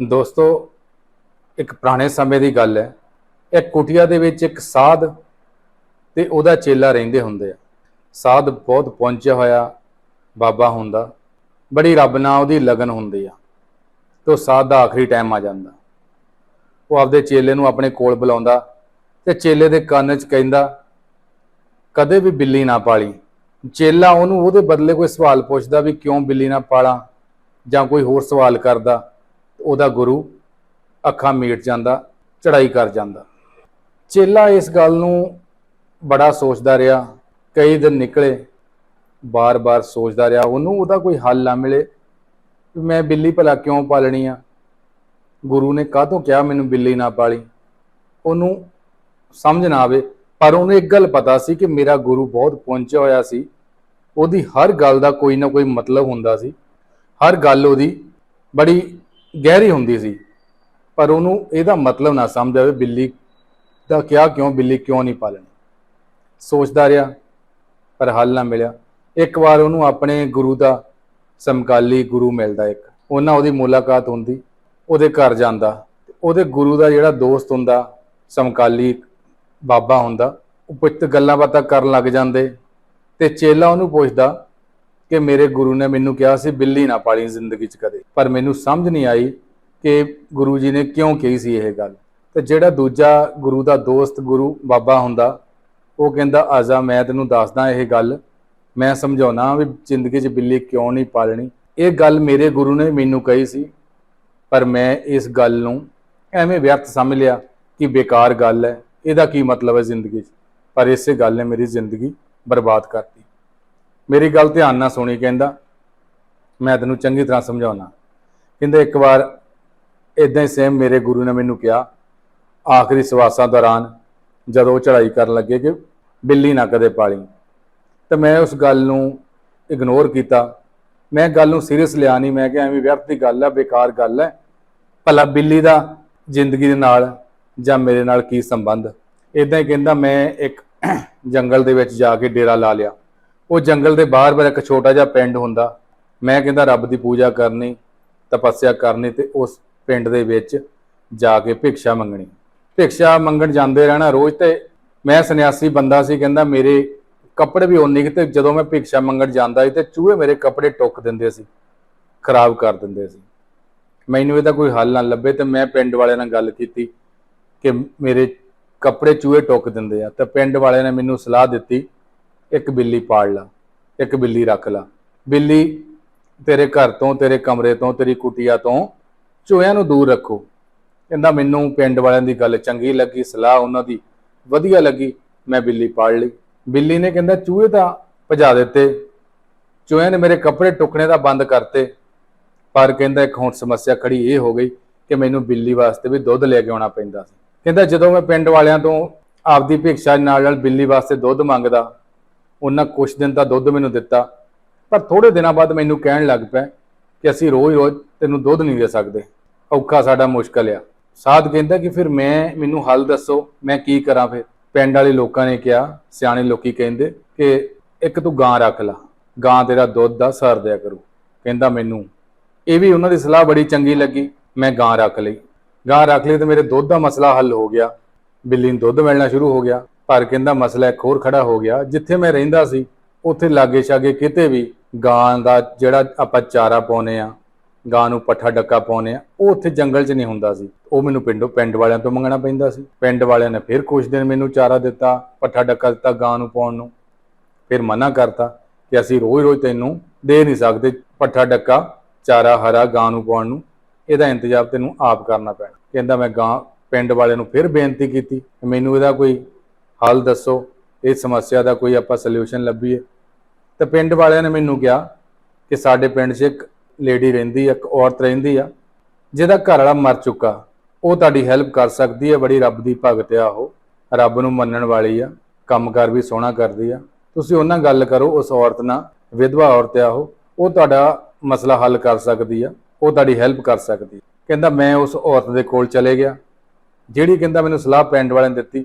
ਦੋਸਤੋ, ਇੱਕ ਪੁਰਾਣੇ ਸਮੇਂ ਦੀ ਗੱਲ ਹੈ। ਇੱਕ ਕੁਟਿਆ ਦੇ ਵਿੱਚ ਇੱਕ ਸਾਧ ਤੇ ਉਹਦਾ ਚੇਲਾ ਰਹਿੰਦੇ ਹੁੰਦੇ ਆ। ਸਾਧ ਬਹੁਤ ਪਹੁੰਚਿਆ ਹੋਇਆ ਬਾਬਾ ਹੁੰਦਾ ਬੜੀ ਰੱਬ ਨਾਲ ਉਹਦੀ ਲਗਨ ਹੁੰਦੀ ਆ ਤੇ ਉਹ ਸਾਧ ਦਾ ਆਖਰੀ ਟਾਈਮ ਆ ਜਾਂਦਾ। ਉਹ ਆਪਦੇ ਚੇਲੇ ਨੂੰ ਆਪਣੇ ਕੋਲ ਬੁਲਾਉਂਦਾ ਤੇ ਚੇਲੇ ਦੇ ਕੰਨ 'ਚ ਕਹਿੰਦਾ, ਕਦੇ ਵੀ ਬਿੱਲੀ ਨਾ ਪਾਲੀ। ਚੇਲਾ ਉਹਨੂੰ ਉਹਦੇ ਬਦਲੇ ਕੋਈ ਸਵਾਲ ਪੁੱਛਦਾ ਵੀ ਕਿਉਂ ਬਿੱਲੀ ਨਾ ਪਾਲਾਂ ਜਾਂ ਕੋਈ ਹੋਰ ਸਵਾਲ ਕਰਦਾ। ਉਹਦਾ ਗੁਰੂ ਅੱਖਾਂ ਮੀਟ ਜਾਂਦਾ ਚੜਾਈ ਕਰ ਜਾਂਦਾ। ਚੇਲਾ ਇਸ ਗੱਲ ਨੂੰ ਬੜਾ ਸੋਚਦਾ ਰਿਹਾ, ਕਈ ਦਿਨ ਨਿਕਲੇ, ਬਾਰ-ਬਾਰ ਸੋਚਦਾ ਰਿਹਾ, ਉਹਨੂੰ ਉਹਦਾ ਕੋਈ ਹੱਲ ਨਾ ਮਿਲੇ ਵੀ ਮੈਂ ਬਿੱਲੀ ਭਲਾ ਕਿਉਂ ਪਾਲਣੀ ਆ? ਗੁਰੂ ਨੇ ਕਾਹਤੋਂ ਕਿਹਾ ਮੈਨੂੰ ਬਿੱਲੀ ਨਾ ਪਾਲੀ? ਉਹਨੂੰ ਸਮਝ ਨਾ ਆਵੇ, ਪਰ ਉਹਨੂੰ ਇੱਕ ਗੱਲ ਪਤਾ ਸੀ ਕਿ ਮੇਰਾ ਗੁਰੂ ਬਹੁਤ ਪਹੁੰਚਿਆ ਹੋਇਆ ਸੀ। ਉਹਦੀ ਹਰ ਗੱਲ ਦਾ ਕੋਈ ਨਾ ਕੋਈ ਮਤਲਬ ਹੁੰਦਾ ਸੀ। ਹਰ ਗੱਲ ਉਹਦੀ ਬੜੀ ਗਹਿਰੀ ਹੁੰਦੀ ਸੀ। ਪਰ ਉਹਨੂੰ ਇਹਦਾ ਮਤਲਬ ਨਾ ਸਮਝ ਆਵੇ ਬਿੱਲੀ ਦਾ ਕਿਹਾ ਕਿਉਂ, ਬਿੱਲੀ ਕਿਉਂ ਨਹੀਂ ਪਾਲਣੀ। ਸੋਚਦਾ ਰਿਹਾ, ਪਰ ਹੱਲ ਨਾ ਮਿਲਿਆ। ਇੱਕ ਵਾਰ ਉਹਨੂੰ ਆਪਣੇ ਗੁਰੂ ਦਾ ਸਮਕਾਲੀ ਗੁਰੂ ਮਿਲਦਾ ਇੱਕ। ਉਹਨਾਂ ਉਹਦੀ ਮੁਲਾਕਾਤ ਹੁੰਦੀ, ਉਹਦੇ ਘਰ ਜਾਂਦਾ। ਉਹਦੇ ਗੁਰੂ ਦਾ ਜਿਹੜਾ ਦੋਸਤ ਹੁੰਦਾ, ਸਮਕਾਲੀ ਬਾਬਾ ਹੁੰਦਾ, ਉਹ ਪੁੱਤ ਗੱਲਾਂ ਬਾਤਾਂ ਕਰਨ ਲੱਗ ਜਾਂਦੇ ਤੇ ਚੇਲਾ ਉਹਨੂੰ ਪੁੱਛਦਾ ਕਿ ਮੇਰੇ ਗੁਰੂ ਨੇ ਮੈਨੂੰ ਕਿਹਾ ਸੀ, ਬਿੱਲੀ ਨਾ ਪਾਲੀ ਜ਼ਿੰਦਗੀ 'ਚ ਕਦੇ। ਪਰ ਮੈਨੂੰ ਸਮਝ ਨਹੀਂ ਆਈ ਕਿ ਗੁਰੂ ਜੀ ਨੇ ਕਿਉਂ ਕਹੀ ਸੀ ਇਹ ਗੱਲ। ਤੇ ਜਿਹੜਾ ਦੂਜਾ ਗੁਰੂ ਦਾ ਦੋਸਤ ਗੁਰੂ ਬਾਬਾ ਹੁੰਦਾ, ਉਹ ਕਹਿੰਦਾ, ਆਜਾ, ਮੈਂ ਤੈਨੂੰ ਦੱਸਦਾ ਇਹ ਗੱਲ। ਮੈਂ ਸਮਝਾਉਣਾ ਵੀ ਜ਼ਿੰਦਗੀ 'ਚ ਬਿੱਲੀ ਕਿਉਂ ਨਹੀਂ ਪਾਲਣੀ? ਇਹ ਗੱਲ ਮੇਰੇ ਗੁਰੂ ਨੇ ਮੈਨੂੰ ਕਹੀ ਸੀ, ਪਰ ਮੈਂ ਇਸ ਗੱਲ ਨੂੰ ਐਵੇਂ ਵਿਅਰਥ ਸਮਝ ਲਿਆ ਕਿ ਬੇਕਾਰ ਗੱਲ ਹੈ। ਇਹਦਾ ਕੀ ਮਤਲਬ ਹੈ ਜ਼ਿੰਦਗੀ 'ਚ? ਪਰ ਇਸੇ ਗੱਲ ਨੇ ਮੇਰੀ ਜ਼ਿੰਦਗੀ ਬਰਬਾਦ ਕਰਤੀ। ਮੇਰੀ ਗੱਲ ਧਿਆਨ ਨਾਲ ਸੁਣੀ ਕਹਿੰਦਾ। ਮੈਂ ਤੈਨੂੰ ਚੰਗੀ ਤਰ੍ਹਾਂ ਸਮਝਾਉਣਾ ਕਹਿੰਦਾ ਇੱਕ ਵਾਰ ਇਦਾਂ ਹੀ ਸੇਮ ਮੇਰੇ ਗੁਰੂ ਨੇ ਮੈਨੂੰ ਕਿਹਾ, ਆਖਰੀ ਸਵਾਸਾਂ ਦੌਰਾਨ ਜਦੋਂ ਉਹ ਚੜ੍ਹਾਈ ਕਰਨ ਲੱਗੇ ਕਿ ਬਿੱਲੀ ਨਾ ਕਦੇ ਪਾਲੀ। ਤੇ ਮੈਂ ਉਸ ਗੱਲ ਨੂੰ ਇਗਨੋਰ ਕੀਤਾ। ਮੈਂ ਗੱਲ ਨੂੰ ਸੀਰੀਅਸ ਲਿਆ ਨਹੀਂ ਮੈਂ ਕਿਹਾ ਐਵੇਂ ਵਿਅਰਥ ਦੀ ਗੱਲ ਹੈ ਬੇਕਾਰ ਗੱਲ ਹੈ ਭਲਾ ਬਿੱਲੀ ਦਾ ਜ਼ਿੰਦਗੀ ਦੇ ਨਾਲ ਜਾਂ ਮੇਰੇ ਨਾਲ ਕੀ ਸੰਬੰਧ? ਇਦਾਂ ਹੀ ਕਹਿੰਦਾ, ਮੈਂ ਇੱਕ ਜੰਗਲ ਦੇ ਵਿੱਚ ਜਾ ਕੇ ਡੇਰਾ ਲਾ ਲਿਆ। ਉਹ ਜੰਗਲ ਦੇ ਬਾਹਰ ਬਾਹਰ ਇੱਕ ਛੋਟਾ ਜਿਹਾ ਪਿੰਡ ਹੁੰਦਾ। ਮੈਂ ਕਹਿੰਦਾ, ਰੱਬ ਦੀ ਪੂਜਾ ਕਰਨੀ, ਤਪੱਸਿਆ ਕਰਨੀ ਤੇ ਉਸ ਪਿੰਡ ਦੇ ਵਿੱਚ ਜਾ ਕੇ ਭਿਕਸ਼ਾ ਮੰਗਣੀ। ਭਿਕਸ਼ਾ ਮੰਗਣ ਜਾਂਦੇ ਰਹਿਣਾ ਰੋਜ਼ ਤੇ ਮੈਂ ਸੰਨਿਆਸੀ ਬੰਦਾ ਸੀ, ਕਹਿੰਦਾ, ਮੇਰੇ ਕੱਪੜੇ ਵੀ ਉਨੇ ਕਿ ਤੇ ਜਦੋਂ ਮੈਂ ਭਿਕਸ਼ਾ ਮੰਗਣ ਜਾਂਦਾ ਸੀ ਤੇ ਚੂਹੇ ਮੇਰੇ ਕੱਪੜੇ ਟੁੱਕ ਦਿੰਦੇ ਸੀ, ਖਰਾਬ ਕਰ ਦਿੰਦੇ ਸੀ। ਮੈਨੂੰ ਇਹਦਾ ਕੋਈ ਹੱਲ ਨਾ ਲੱਭੇ ਤੇ ਮੈਂ ਪਿੰਡ ਵਾਲਿਆਂ ਨਾਲ ਗੱਲ ਕੀਤੀ ਕਿ ਮੇਰੇ ਕੱਪੜੇ ਚੂਹੇ ਟੁੱਕ ਦਿੰਦੇ ਆ। ਤੇ ਪਿੰਡ ਵਾਲਿਆਂ ਨੇ ਮੈਨੂੰ ਸਲਾਹ ਦਿੱਤੀ ਇੱਕ ਬਿੱਲੀ ਪਾਲ ਲਾ, ਇੱਕ ਬਿੱਲੀ ਰੱਖ ਲਾ। ਬਿੱਲੀ ਤੇਰੇ ਘਰ ਤੋਂ, ਤੇਰੇ ਕਮਰੇ ਤੋਂ, ਤੇਰੀ ਕੁਟੀਆ ਤੋਂ ਚੂਹਿਆਂ ਨੂੰ ਦੂਰ ਰੱਖੋ। ਕਹਿੰਦਾ, ਮੈਨੂੰ ਪਿੰਡ ਵਾਲਿਆਂ ਦੀ ਗੱਲ ਚੰਗੀ ਲੱਗੀ, ਸਲਾਹ ਉਹਨਾਂ ਦੀ ਵਧੀਆ ਲੱਗੀ, ਮੈਂ ਬਿੱਲੀ ਪਾਲ ਲਈ। ਬਿੱਲੀ ਨੇ ਕਹਿੰਦਾ, ਚੂਹੇ ਤਾਂ ਭਜਾ ਦਿੱਤੇ ਚੂਹਿਆਂ ਨੇ ਮੇਰੇ ਕੱਪੜੇ ਟੁਕਣੇ ਦਾ ਬੰਦ ਕਰਤੇ। ਪਰ ਕਹਿੰਦਾ, ਇੱਕ ਹੁਣ ਸਮੱਸਿਆ ਖੜੀ ਇਹ ਹੋ ਗਈ ਕਿ ਮੈਨੂੰ ਬਿੱਲੀ ਵਾਸਤੇ ਵੀ ਦੁੱਧ ਲੈ ਕੇ ਆਉਣਾ ਪੈਂਦਾ ਸੀ। ਕਹਿੰਦਾ, ਜਦੋਂ ਮੈਂ ਪਿੰਡ ਵਾਲਿਆਂ ਤੋਂ ਆਪਦੀ ਭਿਕਸ਼ਾ ਨਾਲ ਨਾਲ ਬਿੱਲੀ ਵਾਸਤੇ ਦੁੱਧ ਮੰਗਦਾ ਉਹਨਾਂ ਕੁਛ ਦਿਨ ਤਾਂ ਦੁੱਧ ਮੈਨੂੰ ਦਿੱਤਾ, ਪਰ ਥੋੜੇ ਦਿਨਾਂ ਬਾਅਦ ਮੈਨੂੰ ਕਹਿਣ ਲੱਗ ਪਿਆ ਕਿ ਅਸੀਂ ਰੋਜ਼-ਰੋਜ਼ ਤੈਨੂੰ ਦੁੱਧ ਨਹੀਂ ਦੇ ਸਕਦੇ। ਔਖਾ ਸਾਡਾ ਮੁਸ਼ਕਲ ਆ। ਸਾਧ ਕਹਿੰਦਾ ਕਿ ਫਿਰ ਮੈਂ, ਮੈਨੂੰ ਹੱਲ ਦੱਸੋ, ਮੈਂ ਕੀ ਕਰਾਂ ਫਿਰ? ਪਿੰਡ ਵਾਲੇ ਲੋਕਾਂ ਨੇ ਕਿਹਾ, ਸਿਆਣੇ ਲੋਕੀ ਕਹਿੰਦੇ ਕਿ ਇੱਕ ਤੂੰ ਗਾਂ ਰੱਖ ਲਾ, ਗਾਂ ਤੇਰਾ ਦੁੱਧ ਦਾ ਸਰ ਦਿਆ ਕਰੂ। ਕਹਿੰਦਾ ਮੈਨੂੰ, ਇਹ ਵੀ ਉਹਨਾਂ ਦੀ ਸਲਾਹ ਬੜੀ ਚੰਗੀ ਲੱਗੀ, ਮੈਂ ਗਾਂ ਰੱਖ ਲਈ। ਗਾਂ ਰੱਖ ਲਈ ਤੇ ਮੇਰੇ ਦੁੱਧ ਦਾ ਮਸਲਾ ਹੱਲ ਹੋ ਗਿਆ। ਬਿੱਲੀ ਨੂੰ ਦੁੱਧ ਮਿਲਣਾ ਸ਼ੁਰੂ ਹੋ ਗਿਆ। ਪਰ ਕਹਿੰਦਾ ਮਸਲਾ ਇੱਕ ਹੋਰ ਖੜਾ ਹੋ ਗਿਆ। ਜਿੱਥੇ ਮੈਂ ਰਹਿੰਦਾ ਸੀ, ਉੱਥੇ ਲਾਗੇ ਛਾਗੇ ਕਿਤੇ ਵੀ ਗਾਂ ਦਾ ਜਿਹੜਾ ਆਪਾਂ ਚਾਰਾ ਪਾਉਨੇ ਆ ਗਾਂ ਨੂੰ ਪੱਠਾ ਡੱਕਾ ਪਾਉਨੇ ਆ ਉਹ ਉੱਥੇ ਜੰਗਲ 'ਚ ਨਹੀਂ ਹੁੰਦਾ ਸੀ। ਉਹ ਮੈਨੂੰ ਪਿੰਡੋਂ, ਪਿੰਡ ਵਾਲਿਆਂ ਤੋਂ ਮੰਗਣਾ ਪੈਂਦਾ ਸੀ। ਪਿੰਡ ਵਾਲਿਆਂ ਨੇ ਫਿਰ ਕੁਝ ਦਿਨ ਮੈਨੂੰ ਚਾਰਾ ਦਿੱਤਾ, ਪੱਠਾ ਡੱਕਾ ਦਿੱਤਾ ਗਾਂ ਨੂੰ ਪਾਉਣ ਨੂੰ। ਫਿਰ ਮਨਾ ਕਰਤਾ ਕਿ ਅਸੀਂ ਰੋਜ਼-ਰੋਜ਼ ਤੈਨੂੰ ਦੇ ਨਹੀਂ ਸਕਦੇ ਪੱਠਾ ਡੱਕਾ, ਚਾਰਾ ਹਰਾ ਗਾਂ ਨੂੰ ਪਾਉਣ ਨੂੰ। ਇਹਦਾ ਇੰਤਜ਼ਾਮ ਤੈਨੂੰ ਆਪ ਕਰਨਾ ਪੈਣਾ। ਕਹਿੰਦਾ ਮੈਂ ਗਾਂ ਪਿੰਡ ਵਾਲਿਆਂ ਨੂੰ ਫਿਰ ਬੇਨਤੀ ਕੀਤੀ। ਮੈਨੂੰ ਇਹਦਾ ਕੋਈ ਹੱਲ ਦੱਸੋ, ਇਸ ਸਮੱਸਿਆ ਦਾ ਕੋਈ ਆਪਾਂ ਸੋਲੂਸ਼ਨ ਲੱਭੀਏ। ਤੇ ਪਿੰਡ ਵਾਲਿਆਂ ਨੇ ਮੈਨੂੰ ਕਿਹਾ ਕਿ ਸਾਡੇ ਪਿੰਡ 'ਚ ਇੱਕ ਲੇਡੀ ਰਹਿੰਦੀ ਆ, ਇੱਕ ਔਰਤ ਰਹਿੰਦੀ ਆ, ਜਿਹਦਾ ਘਰ ਵਾਲਾ ਮਰ ਚੁੱਕਾ। ਉਹ ਤੁਹਾਡੀ ਹੈਲਪ ਕਰ ਸਕਦੀ ਹੈ ਬੜੀ ਰੱਬ ਦੀ ਭਗਤ ਆ ਉਹ। ਰੱਬ ਨੂੰ ਮੰਨਣ ਵਾਲੀ ਆ, ਕੰਮਕਾਰ ਵੀ ਸੋਹਣਾ ਕਰਦੀ ਆ। ਤੁਸੀਂ ਉਹਨਾਂ ਗੱਲ ਕਰੋ, ਉਸ ਔਰਤ ਨਾਲ, ਵਿਧਵਾ ਔਰਤ ਆ ਉਹ। ਉਹ ਤੁਹਾਡਾ ਮਸਲਾ ਹੱਲ ਕਰ ਸਕਦੀ ਆ, ਉਹ ਤੁਹਾਡੀ ਹੈਲਪ ਕਰ ਸਕਦੀ ਕਹਿੰਦਾ, ਮੈਂ ਉਸ ਔਰਤ ਦੇ ਕੋਲ ਚਲੇ ਗਿਆ। ਜਿਹੜੀ ਕਹਿੰਦਾ, ਮੈਨੂੰ ਸਲਾਹ ਪਿੰਡ ਵਾਲਿਆਂ ਨੇ ਦਿੱਤੀ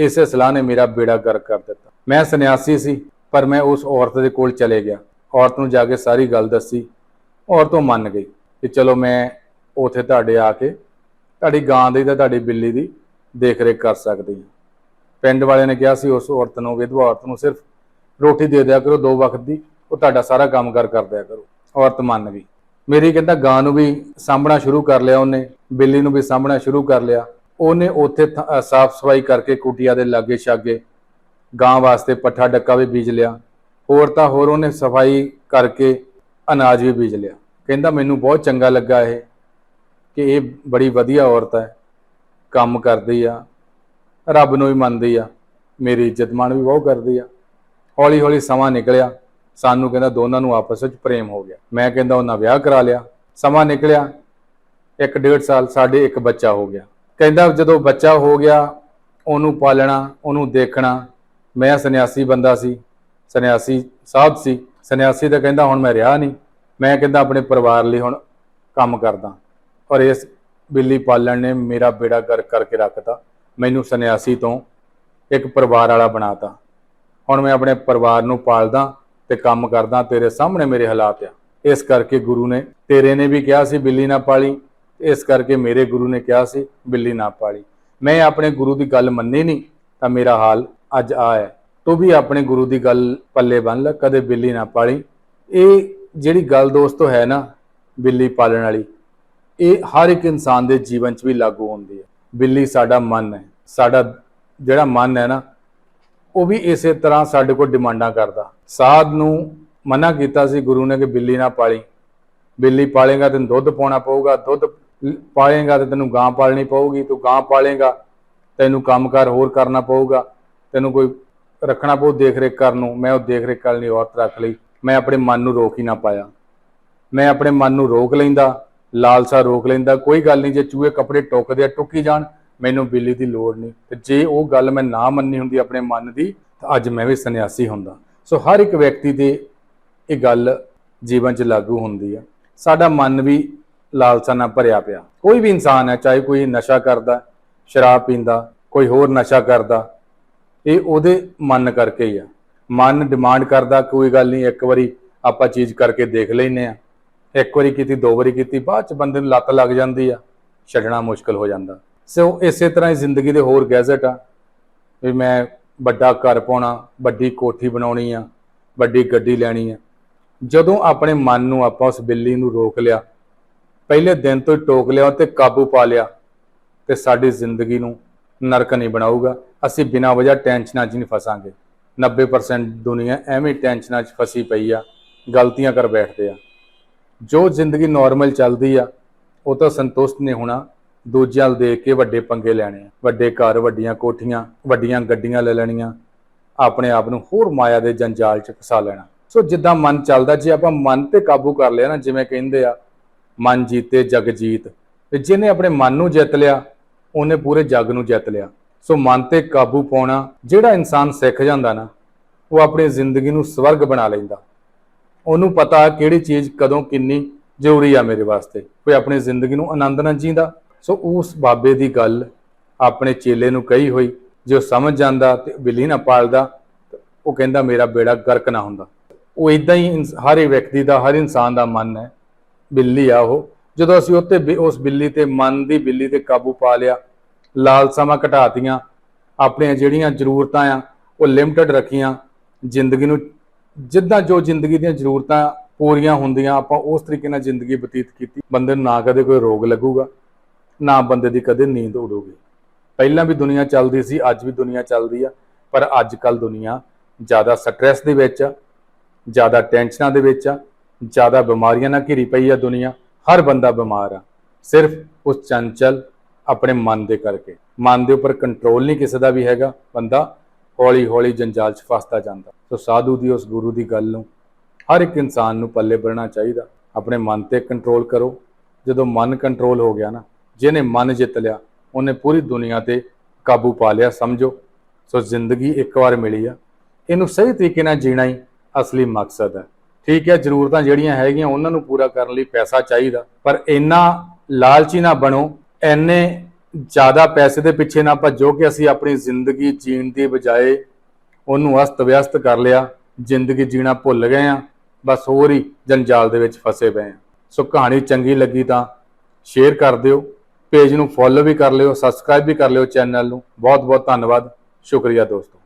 ਇਸੇ ਸਲਾਹ ਨੇ ਮੇਰਾ ਬੇੜਾ ਗਰਕ ਕਰ ਦਿੱਤਾ। ਮੈਂ ਸੰਨਿਆਸੀ ਸੀ, ਪਰ ਮੈਂ ਉਸ ਔਰਤ ਦੇ ਕੋਲ ਚਲੇ ਗਿਆ। ਔਰਤ ਨੂੰ ਜਾ ਕੇ ਸਾਰੀ ਗੱਲ ਦੱਸੀ। ਔਰਤ ਉਹ ਮੰਨ ਗਈ ਕਿ ਚਲੋ ਮੈਂ ਉਥੇ ਤੁਹਾਡੇ ਆ ਕੇ ਤੁਹਾਡੀ ਗਾਂ ਦੀ ਤੇ ਤੁਹਾਡੀ ਬਿੱਲੀ ਦੀ ਦੇਖ ਰੇਖ ਕਰ ਸਕਦੀ ਹੈ। ਪਿੰਡ ਵਾਲਿਆਂ ਨੇ ਕਿਹਾ ਸੀ ਉਸ ਔਰਤ ਨੂੰ ਵਿਧਵਾ ਔਰਤ ਨੂੰ ਸਿਰਫ ਰੋਟੀ ਦੇ ਦਿਆ ਕਰੋ, ਦੋ ਵਕਤ ਦੀ, ਉਹ ਤੁਹਾਡਾ ਸਾਰਾ ਕੰਮ ਕਰ ਕਰ ਦਿਆ ਕਰੋ। ਔਰਤ ਮੰਨ ਗਈ। ਮੇਰੀ ਕਹਿੰਦਾ ਗਾਂ ਨੂੰ ਵੀ ਸਾਂਭਣਾ ਸ਼ੁਰੂ ਕਰ ਲਿਆ ਉਹਨੇ, ਬਿੱਲੀ ਨੂੰ ਵੀ ਸਾਂਭਣਾ ਸ਼ੁਰੂ ਕਰ ਲਿਆ। ਉਹਨੇ ਉੱਥੇ ਸਾਫ਼ ਸਫ਼ਾਈ ਕਰਕੇ ਕੁਟੀਆ ਦੇ ਲਾਗੇ ਛਾਗੇ ਗਾਂ ਵਾਸਤੇ ਪੱਠਾ ਡੱਕਾ ਵੀ ਬੀਜ ਲਿਆ। ਹੋਰ ਤਾਂ ਹੋਰ ਉਹਨੇ ਸਫ਼ਾਈ ਕਰਕੇ ਅਨਾਜ ਵੀ ਬੀਜ ਲਿਆ। ਕਹਿੰਦਾ ਮੈਨੂੰ ਬਹੁਤ ਚੰਗਾ ਲੱਗਾ ਇਹ ਕਿ ਇਹ ਬੜੀ ਵਧੀਆ ਔਰਤ ਹੈ, ਕੰਮ ਕਰਦੀ ਆ, ਰੱਬ ਨੂੰ ਵੀ ਮੰਨਦੀ ਆ, ਮੇਰੀ ਇੱਜ਼ਤ ਮਾਣ ਵੀ ਬਹੁਤ ਕਰਦੀ ਆ। ਹੌਲੀ ਹੌਲੀ ਸਮਾਂ ਨਿਕਲਿਆ, ਸਾਨੂੰ ਕਹਿੰਦਾ ਦੋਨਾਂ ਨੂੰ ਆਪਸ ਵਿੱਚ ਪ੍ਰੇਮ ਹੋ ਗਿਆ। ਮੈਂ ਕਹਿੰਦਾ ਉਹਨਾਂ ਵਿਆਹ ਕਰਾ ਲਿਆ। ਸਮਾਂ ਨਿਕਲਿਆ, ਇੱਕ ਡੇਢ ਸਾਲ ਸਾਡੇ ਇੱਕ ਬੱਚਾ ਹੋ ਗਿਆ। ਕਹਿੰਦਾ ਜਦੋਂ ਬੱਚਾ ਹੋ ਗਿਆ, ਉਹਨੂੰ ਪਾਲਣਾ, ਉਹਨੂੰ ਦੇਖਣਾ। ਮੈਂ ਸੰਨਿਆਸੀ ਬੰਦਾ ਸੀ, ਸੰਨਿਆਸੀ ਸਾਧ ਸੀ। ਸੰਨਿਆਸੀ ਤਾਂ ਕਹਿੰਦਾ ਹੁਣ ਮੈਂ ਰਿਹਾ ਨਹੀਂ। ਮੈਂ ਕਹਿੰਦਾ ਆਪਣੇ ਪਰਿਵਾਰ ਲਈ ਹੁਣ ਕੰਮ ਕਰਦਾ। ਔਰ ਇਸ ਬਿੱਲੀ ਪਾਲਣ ਨੇ ਮੇਰਾ ਬੇੜਾ ਗਰ ਕਰਕੇ ਰੱਖਤਾ। ਮੈਨੂੰ ਸੰਨਿਆਸੀ ਤੋਂ ਇੱਕ ਪਰਿਵਾਰ ਵਾਲਾ ਬਣਾਤਾ। ਹੁਣ ਮੈਂ ਆਪਣੇ ਪਰਿਵਾਰ ਨੂੰ ਪਾਲਦਾ ਤੇ ਕੰਮ ਕਰਦਾ, ਤੇਰੇ ਸਾਹਮਣੇ ਮੇਰੇ ਹਾਲਾਤ ਆ। ਇਸ ਕਰਕੇ ਗੁਰੂ ਨੇ, ਤੇਰੇ ਨੇ ਵੀ ਕਿਹਾ ਸੀ, ਬਿੱਲੀ ਨਾ ਪਾਲੀ। ਇਸ ਕਰਕੇ ਮੇਰੇ ਗੁਰੂ ਨੇ ਕਿਹਾ ਸੀ, ਬਿੱਲੀ ਨਾ ਪਾਲੀ। ਮੈਂ ਆਪਣੇ ਗੁਰੂ ਦੀ ਗੱਲ ਮੰਨੀ ਨਹੀਂ, ਤਾਂ ਮੇਰਾ ਹਾਲ ਅੱਜ ਆ ਹੈ। ਤੂੰ ਵੀ ਆਪਣੇ ਗੁਰੂ ਦੀ ਗੱਲ ਪੱਲੇ ਬੰਨ ਲੈ, ਕਦੇ ਬਿੱਲੀ ਨਾ ਪਾਲੀ। ਇਹ ਜਿਹੜੀ ਗੱਲ ਦੋਸਤੋ ਹੈ ਨਾ, ਬਿੱਲੀ ਪਾਲਣ ਵਾਲੀ, ਇਹ ਹਰ ਇੱਕ ਇਨਸਾਨ ਦੇ ਜੀਵਨ 'ਚ ਵੀ ਲਾਗੂ ਹੁੰਦੀ ਹੈ। ਬਿੱਲੀ ਸਾਡਾ ਮਨ ਹੈ, ਸਾਡਾ ਜਿਹੜਾ ਮਨ ਹੈ ਨਾ, ਉਹ ਵੀ ਇਸੇ ਤਰ੍ਹਾਂ ਸਾਡੇ ਕੋਲ ਡਿਮਾਂਡਾਂ ਕਰਦਾ। ਸਾਧ ਨੂੰ ਮਨਾ ਕੀਤਾ ਸੀ ਗੁਰੂ ਨੇ ਕਿ ਬਿੱਲੀ ਨਾ ਪਾਲੀ। ਬਿੱਲੀ ਪਾਲੇਗਾ ਤੈਨੂੰ ਦੁੱਧ ਪਾਉਣਾ ਪਊਗਾ, ਦੁੱਧ ਪਾਲੇਗਾ ਤੇ ਤੈਨੂੰ ਗਾਂ ਪਾਲਣੀ ਪਊਗੀ, ਤੂੰ ਗਾਂ ਪਾਲੇਗਾ, ਤੈਨੂੰ ਕੰਮਕਾਰ ਹੋਰ ਕਰਨਾ ਪਊਗਾ, ਤੈਨੂੰ ਕੋਈ ਰੱਖਣਾ ਪਊ ਦੇਖ ਰੇਖ ਕਰਨ ਨੂੰ, ਮੈਂ ਉਹ ਦੇਖ ਰੇਖ ਕਰਨ ਲਈ ਔਰਤ ਰੱਖ ਲਈ, ਮੈਂ ਆਪਣੇ ਮਨ ਨੂੰ ਰੋਕ ਹੀ ਨਾ ਪਾਇਆ। ਮੈਂ ਆਪਣੇ ਮਨ ਨੂੰ ਰੋਕ ਲੈਂਦਾ, ਲਾਲਸਾ ਰੋਕ ਲੈਂਦਾ, ਕੋਈ ਗੱਲ ਨਹੀਂ, ਜੇ ਚੂਹੇ ਕੱਪੜੇ ਟੁੱਕਦੇ ਆ, ਟੁੱਕੀ ਜਾਣ, ਮੈਨੂੰ ਬਿੱਲੀ ਦੀ ਲੋੜ ਨਹੀਂ। ਤੇ ਜੇ ਉਹ ਗੱਲ ਮੈਂ ਨਾ ਮੰਨੀ ਹੁੰਦੀ ਆਪਣੇ ਮਨ ਦੀ, ਤਾਂ ਅੱਜ ਮੈਂ ਵੀ ਸੰਨਿਆਸੀ ਹੁੰਦਾ। ਸੋ ਹਰ ਇੱਕ ਵਿਅਕਤੀ 'ਤੇ ਇਹ ਗੱਲ ਜੀਵਨ 'ਚ ਲਾਗੂ ਹੁੰਦੀ ਆ। ਸਾਡਾ ਮਨ ਵੀ ਲਾਲਸਾ ਨਾਲ ਭਰਿਆ ਪਿਆ। ਕੋਈ ਵੀ ਇਨਸਾਨ ਹੈ, ਚਾਹੇ ਕੋਈ ਨਸ਼ਾ ਕਰਦਾ, ਸ਼ਰਾਬ ਪੀਂਦਾ, ਕੋਈ ਹੋਰ ਨਸ਼ਾ ਕਰਦਾ, ਇਹ ਉਹਦੇ ਮਨ ਕਰਕੇ ਹੀ ਆ। ਮਨ ਡਿਮਾਂਡ ਕਰਦਾ, ਕੋਈ ਗੱਲ ਨਹੀਂ, ਇੱਕ ਵਾਰੀ ਆਪਾਂ ਚੀਜ਼ ਕਰਕੇ ਦੇਖ ਲੈਨੇ ਆ ਇੱਕ ਵਾਰੀ ਕੀਤੀ, ਦੋ ਵਾਰੀ ਕੀਤੀ, ਬਾਅਦ ਚ ਬੰਦੇ ਨੂੰ ਲੱਤ ਲੱਗ ਜਾਂਦੀ ਆ, ਛੱਡਣਾ ਮੁਸ਼ਕਲ ਹੋ ਜਾਂਦਾ। ਸੋ ਇਸੇ ਤਰ੍ਹਾਂ ਹੀ ਜ਼ਿੰਦਗੀ ਦੇ ਹੋਰ ਗੈਜ਼ਟ ਆ, ਵੀ ਮੈਂ ਵੱਡਾ ਘਰ ਪਾਉਣਾ, ਵੱਡੀ ਕੋਠੀ ਬਣਾਉਣੀ ਆ, ਵੱਡੀ ਗੱਡੀ ਲੈਣੀ ਆ। ਜਦੋਂ ਆਪਣੇ ਮਨ ਨੂੰ ਆਪਾਂ ਉਸ ਬਿੱਲੀ ਨੂੰ ਰੋਕ ਲਿਆ ਪਹਿਲੇ ਦਿਨ ਤੋਂ ਹੀ ਟੋਕ ਲਿਆ ਤੇ ਕਾਬੂ ਪਾ ਲਿਆ ਤੇ ਸਾਡੀ ਜ਼ਿੰਦਗੀ ਨੂੰ ਨਰਕ ਨਹੀਂ ਬਣਾਊਗਾ। ਅਸੀਂ ਬਿਨਾਂ ਵਜ੍ਹਾ ਟੈਨਸ਼ਨਾਂ 'ਚ ਨਹੀਂ ਫਸਾਂਗੇ। 90% ਦੁਨੀਆ ਐਵੇਂ ਟੈਨਸ਼ਨਾਂ 'ਚ ਫਸੀ ਪਈ ਆ, ਗਲਤੀਆਂ ਕਰ ਬੈਠਦੇ ਆ। ਜੋ ਜ਼ਿੰਦਗੀ ਨਾਰਮਲ ਚੱਲਦੀ ਆ, ਉਹ ਤਾਂ ਸੰਤੁਸ਼ਟ ਨਹੀਂ ਹੋਣਾ। ਦੂਜਿਆਂ ਨੂੰ ਦੇਖ ਕੇ ਵੱਡੇ ਪੰਗੇ ਲੈਣੇ ਆ। ਵੱਡੇ ਘਰ, ਵੱਡੀਆਂ ਕੋਠੀਆਂ, ਵੱਡੀਆਂ ਗੱਡੀਆਂ ਲੈ ਲੈਣੀਆਂ। ਆਪਣੇ ਆਪ ਨੂੰ ਹੋਰ ਮਾਇਆ ਦੇ ਜੰਜਾਲ 'ਚ ਫਸਾ ਲੈਣਾ। ਸੋ ਜਿੱਦਾਂ ਮਨ ਚੱਲਦਾ, ਜੇ ਆਪਾਂ ਮਨ ਤੇ ਕਾਬੂ ਕਰ ਲਿਆ ਨਾ, ਜਿਵੇਂ ਕਹਿੰਦੇ ਆ ਮਨ ਜੀਤੇ, ਜਗ ਜੀਤ। ਤੇ ਜਿਹਨੇ ਆਪਣੇ ਮਨ ਨੂੰ ਜਿੱਤ ਲਿਆ, ਉਹਨੇ ਪੂਰੇ ਜੱਗ ਨੂੰ ਜਿੱਤ ਲਿਆ। ਸੋ ਮਨ ਤੇ ਕਾਬੂ ਪਾਉਣਾ, ਜਿਹੜਾ ਇਨਸਾਨ ਸਿੱਖ ਜਾਂਦਾ ਨਾ, ਉਹ ਆਪਣੀ ਜ਼ਿੰਦਗੀ ਨੂੰ ਸਵਰਗ ਬਣਾ ਲੈਂਦਾ। ਉਹਨੂੰ ਪਤਾ ਕਿਹੜੀ ਚੀਜ਼ ਕਦੋਂ ਕਿੰਨੀ ਜ਼ਰੂਰੀ ਆ ਮੇਰੇ ਵਾਸਤੇ। ਕੋਈ ਆਪਣੀ ਜ਼ਿੰਦਗੀ ਨੂੰ ਆਨੰਦ ਨਾਲ ਜੀਂਦਾ। ਸੋ ਉਸ ਬਾਬੇ ਦੀ ਗੱਲ ਆਪਣੇ ਚੇਲੇ ਨੂੰ ਕਹੀ ਹੋਈ, ਜੇ ਉਹ ਸਮਝ ਜਾਂਦਾ ਤੇ ਬਿੱਲੀ ਨਾ ਪਾਲਦਾ ਉਹ ਕਹਿੰਦਾ, ਮੇਰਾ ਬੇੜਾ ਗਰਕ ਨਾ ਹੁੰਦਾ। ਉਹ ਇਦਾਂ ਹੀ ਇਨਸ- ਹਰ ਵਿਅਕਤੀ ਦਾ, ਹਰ ਇਨਸਾਨ ਦਾ ਮਨ ਹੈ। ਬਿੱਲੀ ਆ ਉਹ। ਜਦੋਂ ਅਸੀਂ ਉੱਤੇ ਬਿ- ਉਸ ਬਿੱਲੀ ਤੇ ਮਨ ਦੀ ਬਿੱਲੀ ਤੇ ਕਾਬੂ ਪਾ ਲਿਆ, ਲਾਲਸਾਵਾਂ ਘਟਾਤੀਆਂ, ਆਪਣੀਆਂ ਜਿਹੜੀਆਂ ਜ਼ਰੂਰਤਾਂ ਆ, ਉਹ ਲਿਮਟਿਡ ਰੱਖੀਆਂ, ਜ਼ਿੰਦਗੀ ਨੂੰ ਜਿੱਦਾਂ ਜੋ ਜ਼ਿੰਦਗੀ ਦੀਆਂ ਜ਼ਰੂਰਤਾਂ ਪੂਰੀਆਂ ਹੁੰਦੀਆਂ, ਆਪਾਂ ਉਸ ਤਰੀਕੇ ਨਾਲ ਜ਼ਿੰਦਗੀ ਬਤੀਤ ਕੀਤੀ। ਬੰਦੇ ਨੂੰ ਨਾ ਕਦੇ ਕੋਈ ਰੋਗ ਲੱਗੂਗਾ, ਨਾ ਬੰਦੇ ਦੀ ਕਦੇ ਨੀਂਦ ਉਡੂਗੀ। ਪਹਿਲਾਂ ਵੀ ਦੁਨੀਆ ਚੱਲਦੀ ਸੀ, ਅੱਜ ਵੀ ਦੁਨੀਆ ਚੱਲਦੀ ਆ, ਪਰ ਅੱਜ ਕੱਲ ਦੁਨੀਆ ਜ਼ਿਆਦਾ ਸਟ੍ਰੈਸ ਦੇ ਵਿੱਚ ਆ, ਜ਼ਿਆਦਾ ਟੈਨਸ਼ਨਾਂ ਦੇ ਵਿੱਚ ਆ ਜ਼ਿਆਦਾ ਬਿਮਾਰੀਆਂ ਨਾਲ ਘਿਰੀ ਪਈ ਆ ਦੁਨੀਆ ਹਰ ਬੰਦਾ ਬਿਮਾਰ ਆ ਸਿਰਫ ਉਸ ਚੰਚਲ ਆਪਣੇ ਮਨ ਦੇ ਕਰਕੇ ਮਨ ਦੇ ਉੱਪਰ ਕੰਟਰੋਲ ਨਹੀਂ ਕਿਸੇ ਦਾ ਵੀ ਹੈਗਾ ਬੰਦਾ ਹੌਲੀ ਹੌਲੀ ਜੰਜਾਲ 'ਚ ਫਸਦਾ ਜਾਂਦਾ ਸੋ ਸਾਧੂ ਦੀ ਉਸ ਗੁਰੂ ਦੀ ਗੱਲ ਨੂੰ ਹਰ ਇੱਕ ਇਨਸਾਨ ਨੂੰ ਪੱਲੇ ਬੰਨਣਾ ਚਾਹੀਦਾ ਆਪਣੇ ਮਨ ਤੇ ਕੰਟਰੋਲ ਕਰੋ ਜਦੋਂ ਮਨ ਕੰਟਰੋਲ ਹੋ ਗਿਆ ਨਾ ਜਿਹਨੇ ਮਨ ਜਿੱਤ ਲਿਆ ਉਹਨੇ ਪੂਰੀ ਦੁਨੀਆ ਤੇ ਕਾਬੂ ਪਾ ਲਿਆ ਸਮਝੋ ਸੋ ਜ਼ਿੰਦਗੀ ਇੱਕ ਵਾਰ ਮਿਲੀ ਆ ਇਹਨੂੰ ਸਹੀ ਤਰੀਕੇ ਨਾਲ ਜੀਣਾ ਹੀ ਅਸਲੀ ਮਕਸਦ ਹੈ ਠੀਕ ਹੈ, ਜ਼ਰੂਰਤਾਂ ਜਿਹੜੀਆਂ ਹੈਗੀਆਂ ਉਹਨਾਂ ਨੂੰ ਪੂਰਾ ਕਰਨ ਲਈ ਪੈਸਾ ਚਾਹੀਦਾ। ਪਰ ਇੰਨਾ ਲਾਲਚੀ ਨਾ ਬਣੋ ਐਨੇ ਜ਼ਿਆਦਾ ਪੈਸੇ ਦੇ ਪਿੱਛੇ ਨਾ ਭੱਜੋ ਕਿ ਅਸੀਂ ਆਪਣੀ ਜ਼ਿੰਦਗੀ ਜੀਣ ਦੀ ਬਜਾਏ ਉਹਨੂੰ ਅਸਤ ਵਿਅਸਤ ਕਰ ਲਿਆ, ਜ਼ਿੰਦਗੀ ਜੀਣਾ ਭੁੱਲ ਗਏ ਆ ਬਸ ਹੋਰ ਹੀ ਜੰਜਾਲ ਦੇ ਵਿੱਚ ਫਸੇ ਪਏ ਆ ਸੋ ਕਹਾਣੀ ਚੰਗੀ ਲੱਗੀ ਤਾਂ ਸ਼ੇਅਰ ਕਰ ਦਿਓ, ਪੇਜ ਨੂੰ ਫੋਲੋ ਵੀ ਕਰ ਲਿਓ ਸਬਸਕ੍ਰਾਈਬ ਵੀ ਕਰ ਲਿਓ ਚੈਨਲ ਨੂੰ। ਬਹੁਤ ਬਹੁਤ ਧੰਨਵਾਦ, ਸ਼ੁਕਰੀਆ ਦੋਸਤੋ।